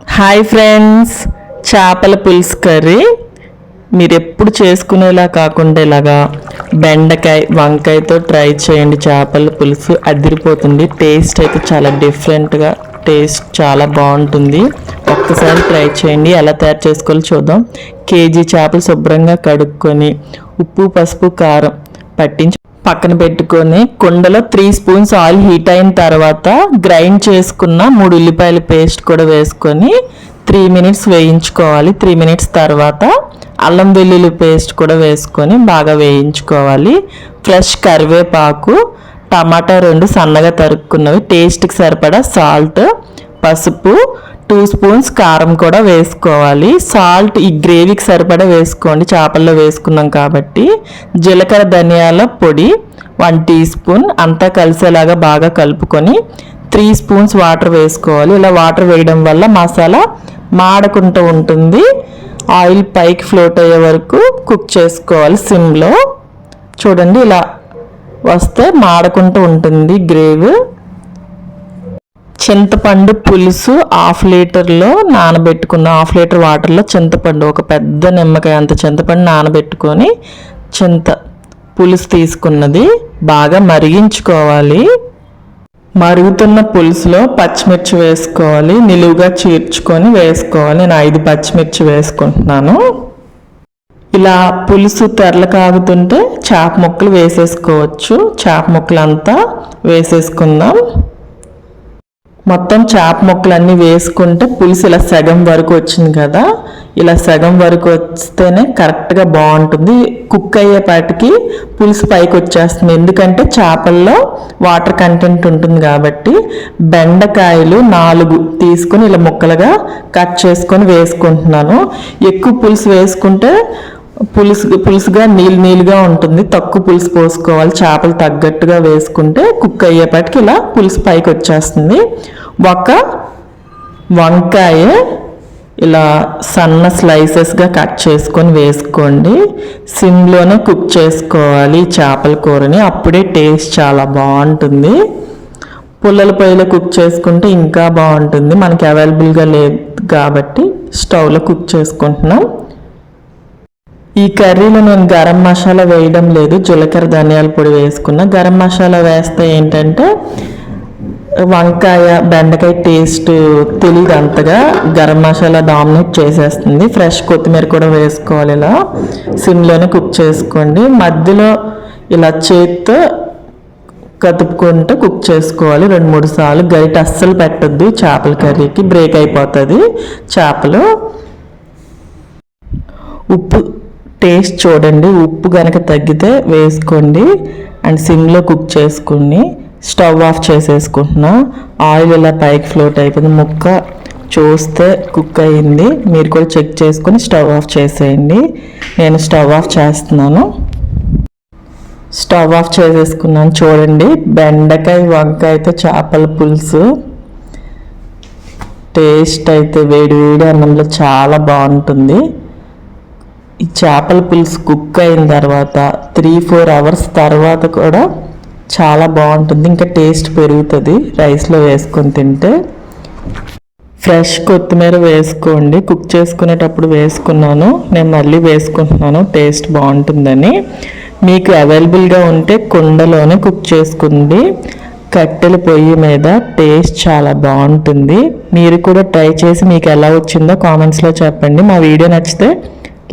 Hi friends చేపల పులుసు curry. మీరు ఎప్పుడు చేసుకునేలా కాకుండా ఇలాగా బెండకాయ వంకాయతో ట్రై చేయండి. చేపల పులుసు అదిరిపోతుంది. టేస్ట్ అయితే చాలా డిఫరెంట్గా టేస్ట్ చాలా బాగుంటుంది. ఒక్కసారి ట్రై చేయండి. ఎలా తయారు చేసుకోవాలో చూద్దాం. కేజీ చేపలు శుభ్రంగా కడుక్కొని ఉప్పు పసుపు కారం పట్టించి పక్కన పెట్టుకొని కుండలో త్రీ స్పూన్స్ ఆయిల్ హీట్ అయిన తర్వాత గ్రైండ్ చేసుకున్న మూడు ఉల్లిపాయల పేస్ట్ కూడా వేసుకొని త్రీ మినిట్స్ వేయించుకోవాలి. త్రీ మినిట్స్ తర్వాత అల్లం వెల్లుల్లి పేస్ట్ కూడా వేసుకొని బాగా వేయించుకోవాలి. ఫ్రెష్ కరివేపాకు టమాటా రెండు సన్నగా తరుక్కున్నవి. టేస్ట్కి సరిపడా సాల్ట్ పసుపు టూ స్పూన్స్ కారం కూడా వేసుకోవాలి. సాల్ట్ ఈ గ్రేవీకి సరిపడా వేసుకోండి. చేపల్లో వేసుకున్నాం కాబట్టి. జీలకర్ర ధనియాల పొడి వన్ టీ స్పూన్ అంతా కలిసేలాగా బాగా కలుపుకొని త్రీ స్పూన్స్ వాటర్ వేసుకోవాలి. ఇలా వాటర్ వేయడం వల్ల మసాలా మాడకుంటూ ఉంటుంది. ఆయిల్ పైకి ఫ్లోట్ అయ్యే వరకు కుక్ చేసుకోవాలి సిమ్లో. చూడండి ఇలా వస్తే మాడకుంటూ ఉంటుంది గ్రేవీ. చింతపండు పులుసు హాఫ్ లీటర్లో నానబెట్టుకున్న హాఫ్ లీటర్ వాటర్లో చింతపండు ఒక పెద్ద నిమ్మకాయ అంత చింతపండు నానబెట్టుకొని చింత పులుసు తీసుకున్నది. బాగా మరిగించుకోవాలి. మరుగుతున్న పులుసులో పచ్చిమిర్చి వేసుకోవాలి. నిలువుగా చీర్చుకొని వేసుకోవాలి. నేను ఐదు పచ్చిమిర్చి వేసుకుంటున్నాను. ఇలా పులుసు తెరలు కాగుతుంటే చేప ముక్కలు వేసేసుకోవచ్చు. చేప ముక్కలు అంతా వేసేసుకుందాం. మొత్తం చేప ముక్కలన్నీ వేసుకుంటే పులుసు ఇలా సగం వరకు వచ్చింది కదా. ఇలా సగం వరకు వస్తేనే కరెక్ట్గా బాగుంటుంది. కుక్ అయ్యేపాటికి పులుసు పైకి వచ్చేస్తుంది. ఎందుకంటే చేపల్లో వాటర్ కంటెంట్ ఉంటుంది కాబట్టి బెండకాయలు నాలుగు తీసుకొని ఇలా ముక్కలుగా కట్ చేసుకొని వేసుకుంటున్నాను. ఎక్కువ పులుసు వేసుకుంటే పులుసు పులుసుగా నీళ్ళు నీళ్ళుగా ఉంటుంది. తక్కువ పులుసు పోసుకోవాలి. చేపలు తగ్గట్టుగా వేసుకుంటే కుక్ అయ్యేపాటికి ఇలా పులుసు పైకి వచ్చేస్తుంది. ఒక వంకాయ ఇలా సన్న స్లైసెస్గా కట్ చేసుకొని వేసుకోండి. సిమ్లోనే కుక్ చేసుకోవాలి చేపల కూరని. అప్పుడే టేస్ట్ చాలా బాగుంటుంది. పుల్లల పొయ్యిలో కుక్ చేసుకుంటే ఇంకా బాగుంటుంది. మనకి అవైలబుల్గా లేదు కాబట్టి స్టవ్లో కుక్ చేసుకుంటున్నాం. ఈ కర్రీలో నేను గరం మసాలా వేయడం లేదు. జీలకర్ర ధనియాల పొడి వేసుకున్న. గరం మసాలా వేస్తే ఏంటంటే వంకాయ బెండకాయ టేస్ట్ తెలియదు అంతగా. గరం మసాలా డామినేట్ చేసేస్తుంది. ఫ్రెష్ కొత్తిమీర కూడా వేసుకోవాలి ఇలా. సిమ్లోనే కుక్ చేసుకోండి. మధ్యలో ఇలా చేత్తో కదుపుకుంటూ కుక్ చేసుకోవాలి రెండు మూడు సార్లు. గరిట అస్సలు పెట్టద్దు. చేపల కర్రీకి బ్రేక్ అయిపోతుంది. చేపలు ఉప్పు టేస్ట్ చూడండి ఉప్పు కనుక తగ్గితే వేసుకోండి. అండ్ సిమ్లో కుక్ చేసుకుని స్టవ్ ఆఫ్ చేసేసుకుంటున్నా. ఆయిల్ ఇలా పైకి ఫ్లోట్ అయిపోయింది. ముక్క చూస్తే కుక్ అయింది. మీరు కూడా చెక్ చేసుకొని స్టవ్ ఆఫ్ చేసేయండి. నేను స్టవ్ ఆఫ్ చేస్తున్నాను. స్టవ్ ఆఫ్ చేసేసుకున్నాను. చూడండి బెండకాయ వంకాయతో చేపల పులుసు. టేస్ట్ అయితే వేడి వేడి అన్నంలో చాలా బాగుంటుంది. ఈ చేపల పులుసు కుక్ అయిన తర్వాత త్రీ ఫోర్ అవర్స్ తర్వాత కూడా చాలా బాగుంటుంది. ఇంకా టేస్ట్ పెరుగుతుంది. రైస్లో వేసుకొని తింటే ఫ్రెష్ కొత్తిమీర వేసుకోండి. కుక్ చేసుకునేటప్పుడు వేసుకున్నాను. నేను మళ్ళీ వేసుకుంటున్నాను. టేస్ట్ బాగుంటుందని. మీకు అవైలబుల్గా ఉంటే కుండలోనే కుక్ చేసుకోండి. కట్టెల పొయ్యి మీద టేస్ట్ చాలా బాగుంటుంది. మీరు కూడా ట్రై చేసి మీకు ఎలా వచ్చిందో కామెంట్స్లో చెప్పండి. మా వీడియో నచ్చితే